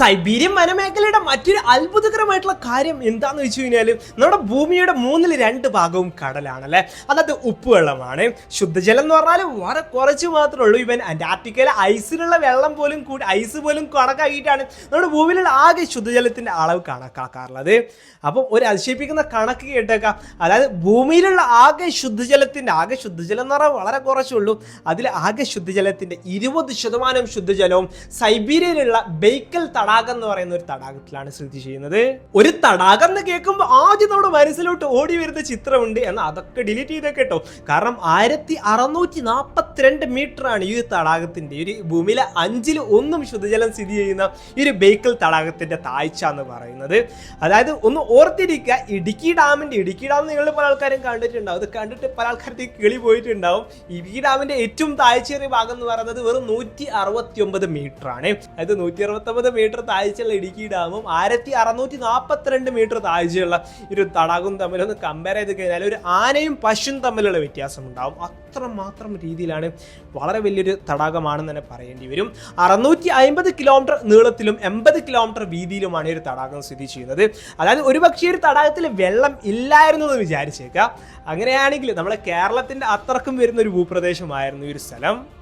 Siberian വനമേഖലയുടെ മറ്റൊരു അത്ഭുതകരമായിട്ടുള്ള കാര്യം എന്താന്ന് വെച്ച് കഴിഞ്ഞാൽ നമ്മുടെ ഭൂമിയുടെ മൂന്നിൽ രണ്ട് ഭാഗവും കടലാണല്ലേ? അതായത് ഉപ്പുവെള്ളമാണ്. ശുദ്ധജലം എന്ന് പറഞ്ഞാൽ വളരെ കുറച്ച് മാത്രമേ ഉള്ളൂ. ഇവൻ അന്റാർട്ടിക്കയിലെ ഐസിലുള്ള വെള്ളം പോലും കൂടി ഐസ് പോലും കണക്കാക്കിയിട്ടാണ് നമ്മുടെ ഭൂമിയിലുള്ള ആകെ ശുദ്ധജലത്തിന്റെ അളവ് കണക്കാക്കാറുള്ളത്. അപ്പം ഒരു അതിശയിപ്പിക്കുന്ന കണക്ക് കേട്ടേക്കാം. അതായത് ഭൂമിയിലുള്ള ആകെ ശുദ്ധജലത്തിന്റെ ആകെ ശുദ്ധജലം എന്ന് പറഞ്ഞാൽ വളരെ കുറച്ചുള്ളൂ അതിൽ ആകെ ശുദ്ധജലത്തിന്റെ ഇരുപത് ശതമാനം ശുദ്ധജലവും സൈബീരിയയിലുള്ള ബേക്കൽ തടാകം എന്ന് പറയുന്ന ഒരു തടാകത്തിലാണ് സ്ഥിതി ചെയ്യുന്നത്. ഒരു തടാകം എന്ന് കേൾക്കുമ്പോൾ ആദ്യം നമ്മുടെ മനസ്സിലോട്ട് ഓടി വരുന്ന ചിത്രമുണ്ട് എന്നാൽ അതൊക്കെ ഡിലീറ്റ് ചെയ്തേ കേട്ടോ. കാരണം ആയിരത്തി അറുന്നൂറ്റി നാൽപ്പത്തിരണ്ട് മീറ്റർ ആണ് ഈ തടാകത്തിന്റെ ഒരു ഭൂമിയിലെ അഞ്ചിൽ ഒന്നും ശുദ്ധജലം സ്ഥിതി ചെയ്യുന്ന ഈ ഒരു ബേക്കൽ തടാകത്തിന്റെ താഴ്ച എന്ന് പറയുന്നത്. അതായത് ഒന്ന് ഓർത്തിരിക്കുക ഇടുക്കി ഡാമിന്റെ ഇടുക്കി ഡാം നിങ്ങൾ പല ആൾക്കാരും കണ്ടിട്ടുണ്ടാവും. അത് കണ്ടിട്ട് പല ആൾക്കാരുടെ കിളി പോയിട്ടുണ്ടാവും. ഇടുക്കി ഡാമിന്റെ ഏറ്റവും താഴ്ചയേറിയ ഭാഗം എന്ന് പറയുന്നത് വെറും നൂറ്റി അറുപത്തി ഒമ്പത് മീറ്റർ ആണ്. അതായത് നൂറ്റി അറുപത്തി ഒമ്പത് മീറ്റർ താഴ്ചയുള്ള ഇടുക്കി ഡാമും ആയിരത്തി അറുന്നൂറ്റി നാൽപ്പത്തിരണ്ട് മീറ്റർ താഴ്ചയുള്ള ഒരു തടാകവും തമ്മിലൊന്ന് കമ്പയർ ചെയ്ത് കഴിഞ്ഞാൽ ഒരു ആനയും പശുവും തമ്മിലുള്ള വ്യത്യാസം ഉണ്ടാവും അത്രമാത്രം രീതിയിലാണ് വളരെ വലിയൊരു തടാകമാണെന്ന് തന്നെ പറയേണ്ടി വരും. അറുന്നൂറ്റി അമ്പത് കിലോമീറ്റർ നീളത്തിലും എൺപത് കിലോമീറ്റർ വീതിയിലുമാണ് ഈ ഒരു തടാകം സ്ഥിതി ചെയ്യുന്നത്. അതായത് ഒരുപക്ഷെ ഒരു തടാകത്തിൽ വെള്ളം ഇല്ലായിരുന്നു എന്ന് വിചാരിച്ചേക്കാം. അങ്ങനെയാണെങ്കിൽ നമ്മളെ കേരളത്തിന്റെ അത്രക്കും വരുന്ന ഒരു ഭൂപ്രദേശമായിരുന്നു ഈ ഒരു സ്ഥലം.